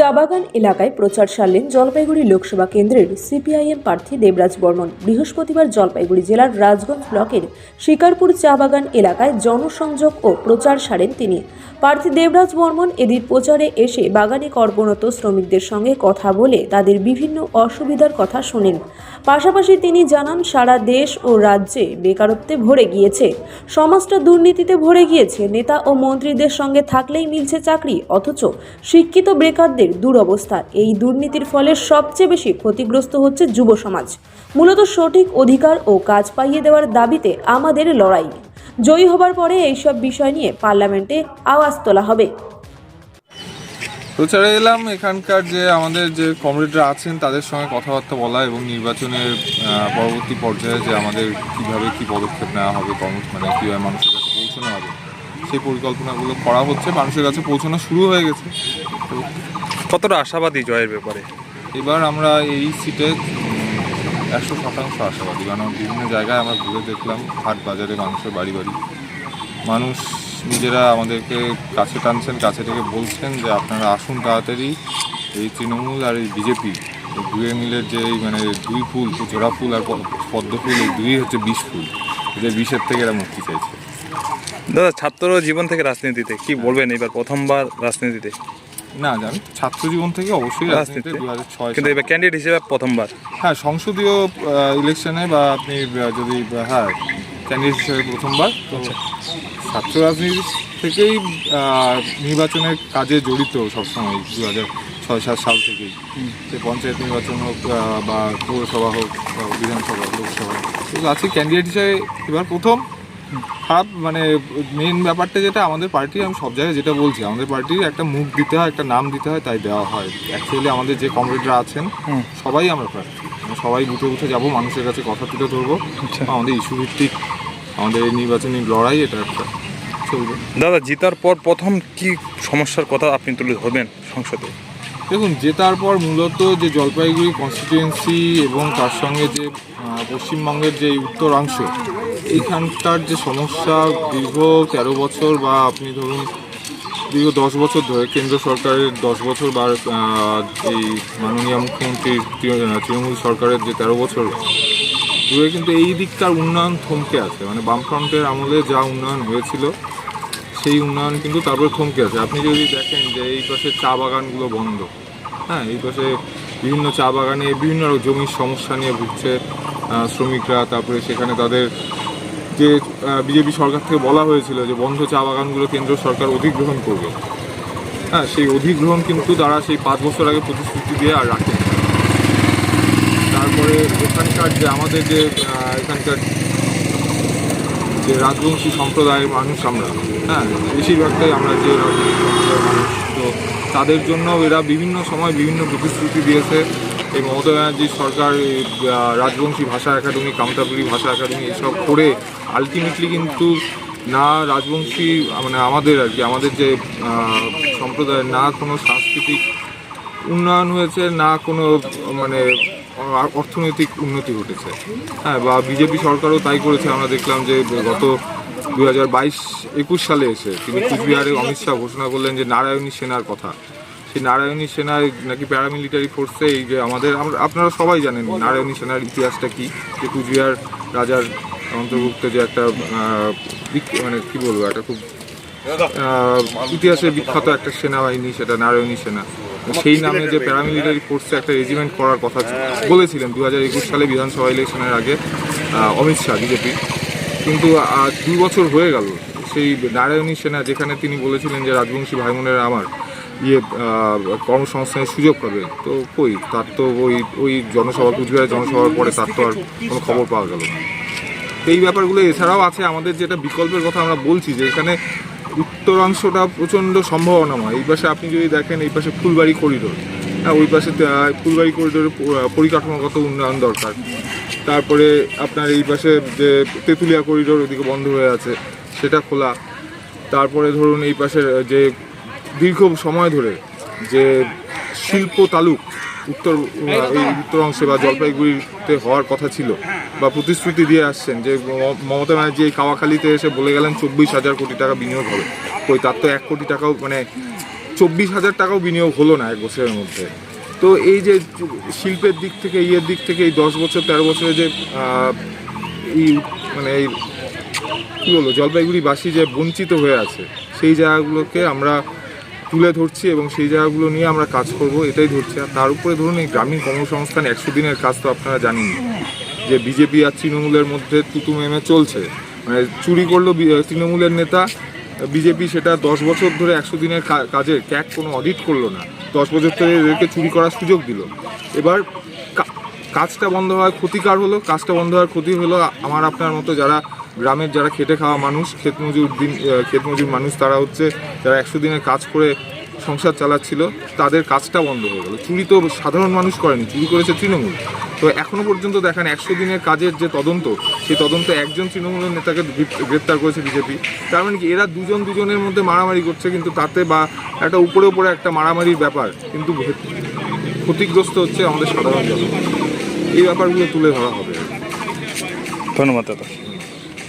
চা বাগান এলাকায় প্রচার সারলেন জলপাইগুড়ি লোকসভা কেন্দ্রের সিপিআইএম প্রার্থী দেবরাজ বর্মন। বৃহস্পতিবার জলপাইগুড়ি জেলার রাজগঞ্জ ব্লকের শিকারপুর চা বাগান এলাকায় জনসংযোগ ও প্রচার সারেন তিনি। প্রার্থী দেবরাজ বর্মন এদিন প্রচারে এসে বাগানে কর্মরত শ্রমিকদের সঙ্গে কথা বলে তাদের বিভিন্ন অসুবিধার কথা শোনেন। পাশাপাশি তিনি জানান, সারা দেশ ও রাজ্যে বেকারত্বে ভরে গিয়েছে। সমাজটা দুর্নীতিতে ভরে গিয়েছে। নেতা ও মন্ত্রীদের সঙ্গে থাকলেই মিলছে চাকরি, অথচ শিক্ষিত বেকারদের দুরবস্থা। এই দুর্নীতির ফলে সবচেয়ে বেশি ক্ষতিগ্রস্ত হচ্ছে যুব সমাজ। মূলত সঠিক অধিকার ও কাজ পাইয়ে দেওয়ার দাবিতে আমাদের লড়াই। জয়ী হবার পরে এইসব বিষয় নিয়ে পার্লামেন্টে আওয়াজ তোলা হবে। প্রচারে এলাম, এখানকার যে আমাদের যে কমরেডরা আছেন, তাদের সঙ্গে কথাবার্তা বলা এবং নির্বাচনের পরবর্তী পর্যায়ে যে আমাদের কীভাবে কি পদক্ষেপ নেওয়া হবে কর্ম মানে কীভাবে মানুষের কাছে পৌঁছানো হবে, সেই পরিকল্পনাগুলো করা হচ্ছে। মানুষের কাছে পৌঁছানো শুরু হয়ে গেছে। কতটা আশাবাদী জয়ের ব্যাপারে? এবার আমরা এই সিটে একশো শতাংশ আশাবাদী, কারণ বিভিন্ন জায়গায় আমরা ঘুরে দেখলাম, হাট বাজারে মানুষের বাড়ি বাড়ি মানুষ নিজেরা আমাদেরকে কাছে টানছেন, কাছে থেকে বলছেন যে আপনারা আসুন তাড়াতাড়ি। এই তৃণমূল আর এই বিজেপি দুয়ে মিলের যে মানে দুই ফুল, জোড়া ফুল আর পদ্ম ফুল, এই দুই হচ্ছে বিষ ফুল। এদের বিষের থেকে এরা মুক্তি চাইছে। দাদা ছাত্র জীবন থেকে রাজনীতিতে কি বলবেন এবার প্রথমবার রাজনীতিতে? না জানি ছাত্র জীবন থেকে অবশ্যই রাজনীতিতে রাজনীতিতে। দু হাজার ছয় কিন্তু এবার ক্যান্ডিডেট হিসেবে প্রথমবার? হ্যাঁ সংসদীয় ইলেকশনে বা আপনি যদি হ্যাঁ ক্যান্ডিডেট হিসেবে প্রথমবার তো ছাত্র রাজনীতি থেকেই নির্বাচনের কাজে জড়িত সবসময় দু হাজার ছয় সাত সাল থেকেই। সে পঞ্চায়েত নির্বাচন হোক বা পৌরসভা হোক বা বিধানসভা লোকসভা এগুলো আছে ক্যান্ডিডেট হিসেবে এবার প্রথম। খারাপ মানে মেন ব্যাপারটা যেটা আমাদের পার্টি আমি সব জায়গায় যেটা বলছি আমাদের পার্টির একটা মুখ দিতে হয় একটা নাম দিতে হয় তাই দেওয়া হয়। অ্যাকচুয়ালি আমাদের যে কমরেডরা আছেন সবাই আমরা প্রার্থী। সবাই বুথে বুথে যাব মানুষের কাছে কথা তুলে ধরবো। আচ্ছা। আমাদের ইস্যু ভিত্তিক আমাদের এই নির্বাচনী লড়াই এটা একটা চলবে। দাদা জিতার পর প্রথম কি সমস্যার কথা আপনি তুলে ধরবেন সংসদে? দেখুন জেতার পর মূলত যে জলপাইগুড়ি কনস্টিটিউয়েন্সি এবং তার সঙ্গে যে পশ্চিমবঙ্গের যে উত্তরাংশ, এইখানকার যে সমস্যা দীর্ঘ তেরো বছর বা আপনি ধরুন দীর্ঘ দশ বছর ধরে কেন্দ্র সরকারের দশ বছর বা এই মাননীয় মুখ্যমন্ত্রী তৃণমূল সরকারের যে তেরো বছর জুড়ে কিন্তু এই দিকটার উন্নয়ন থমকে আছে। মানে বামফ্রন্টের আমলে যা উন্নয়ন হয়েছিল সেই উন্নয়ন কিন্তু তারপরে থমকে আছে। আপনি যদি দেখেন যে এই পাশে চা বাগানগুলো বন্ধ হ্যাঁ এই পাশে বিভিন্ন চা বাগানে বিভিন্ন জমির সমস্যা নিয়ে ভুগছে শ্রমিকরা, তারপরে সেখানে তাদের যে বিজেপি সরকার থেকে বলা হয়েছিল যে বন্ধ চা বাগানগুলো কেন্দ্র সরকার অধিগ্রহণ করবে। হ্যাঁ সেই অধিগ্রহণ কিন্তু তারা সেই পাঁচ বছর আগে প্রতিশ্রুতি দিয়ে আর রাখেন। তারপরে এখানকার যে আমাদের যে এখানকার যে রাজবংশী সম্প্রদায়ের মানুষ আমরা। হ্যাঁ বেশিরভাগটাই আমরা যে রাজবংশী সম্প্রদায়ের মানুষ। তো তাদের জন্য এরা বিভিন্ন সময় বিভিন্ন প্রতিশ্রুতি দিয়েছে এই মমতা ব্যানার্জি সরকার রাজবংশী ভাষা একাডেমি, কামতাপুরী ভাষা একাডেমি এসব করে আলটিমেটলি কিন্তু না রাজবংশী মানে আমাদের আর কি, আমাদের যে সম্প্রদায়ের না কোনো সাংস্কৃতিক উন্নয়ন হয়েছে, না কোনো মানে অর্থনৈতিক উন্নতি ঘটেছে। হ্যাঁ বা বিজেপি সরকারও তাই করেছে। আমরা দেখলাম যে গত দু হাজার বাইশ একুশ সালে এসে তিনি কুচবিহারে অমিত শাহ ঘোষণা করলেন যে নারায়ণী সেনার কথা। সেই নারায়ণী সেনার নাকি প্যারামিলিটারি ফোর্সে এই যে আমাদের আপনারা সবাই জানেন নারায়ণী সেনার ইতিহাসটা কী? যে কুচবিহার রাজার অন্তর্ভুক্ত যে একটা মানে কি বলব একটা খুব আহ, ইতিহাসে বিখ্যাত একটা সেনাবাহিনী সেটা নারায়ণী সেনা। সেই নামে যে প্যারামিলিটারি ফোর্সে একটা রেজিমেন্ট করার কথা বলেছিলেন দু হাজার একুশ সালে বিধানসভা ইলেকশনের আগে অমিত শাহ বিজেপি। কিন্তু দুই বছর হয়ে গেল। সেই নারায়ণী সেনা যেখানে তিনি বলেছিলেন যে রাজবংশী ভাই বোনেরা আমার ইয়ে কর্মসংস্থানের সুযোগ পাবে। তো কই? তার তো ওই ওই জনসভা কুচবিহারের জনসভার পরে তার তো আর কোনো খবর পাওয়া গেল না। এই ব্যাপারগুলো এছাড়াও আছে। আমাদের যেটা বিকল্পের কথা আমরা বলছি যে এখানে উত্তরাংশটা প্রচণ্ড সম্ভাবনাময়। এই পাশে আপনি যদি দেখেন, এই পাশে ফুলবাড়ি করিডোর। হ্যাঁ ওই পাশে ফুলবাড়ি করিডোরের পরিকাঠামোগত উন্নয়ন দরকার। তারপরে আপনার এই পাশে যে তেঁতুলিয়া করিডোর ওদিকে বন্ধ হয়ে আছে, সেটা খোলা। তারপরে ধরুন এই পাশের যে দীর্ঘ সময় ধরে যে শিল্প তালুক উত্তর এই উত্তর অংশে বা জলপাইগুড়িতে হওয়ার কথা ছিল বা প্রতিশ্রুতি দিয়ে আসছেন যে মমতা ব্যানার্জি এই কাওয়াখালীতে এসে বলে গেলেন চব্বিশ হাজার কোটি টাকা বিনিয়োগ হবে। ওই তার তো এক কোটি টাকাও মানে চব্বিশ হাজার টাকাও বিনিয়োগ হলো না এক বছরের মধ্যে। তো এই যে শিল্পের দিক থেকে, ইয়ের দিক থেকে এই দশ বছর, তেরো বছরে যে এই মানে এই কী বলব, জলপাইগুড়িবাসী যে বঞ্চিত হয়ে আছে, সেই জায়গাগুলোকে আমরা তুলে ধরছি এবং সেই জায়গাগুলো নিয়ে আমরা কাজ করব, এটাই ধরছি। আর তার উপরে ধরুন এই গ্রামীণ কর্মসংস্থান একশো দিনের কাজ তো আপনারা জানেন যে বিজেপি আর তৃণমূলের মধ্যে তুতু মেমে চলছে। মানে চুরি করল তৃণমূলের নেতা। বিজেপি সেটা দশ বছর ধরে একশো দিনের কাজের ক্যাক কোনো অডিট করল না। দশ বছর ধরে এদেরকে চুরি করার সুযোগ দিল। এবার কাজটা বন্ধ হওয়ার ক্ষতিকার হলো। কাজটা বন্ধ হওয়ার ক্ষতি হলো আমার আপনার মতো যারা গ্রামের যারা খেটে খাওয়া মানুষ ক্ষেত মজুর দিন আহ, ক্ষেত মজুর মানুষ তারা হচ্ছে যারা একশো দিনের কাজ করে সংসার চালাচ্ছিল তাদের কাজটা বন্ধ হয়ে গেল। চুরি তো সাধারণ মানুষ করেনি চুরি করেছে তৃণমূল। তো এখনও পর্যন্ত দেখেন একশো দিনের কাজের যে তদন্ত সেই তদন্ত একজন তৃণমূলের নেতাকে গ্রেপ্তার করেছে বিজেপি। তার মানে কি এরা দুজন দুজনের মধ্যে মারামারি করছে কিন্তু তাতে বা একটা উপরে উপরে একটা মারামারির ব্যাপার কিন্তু ক্ষতিগ্রস্ত হচ্ছে আমাদের সাধারণ জনগণ। এই ব্যাপারগুলো তুলে ধরা হবে। ধন্যবাদ দাদা।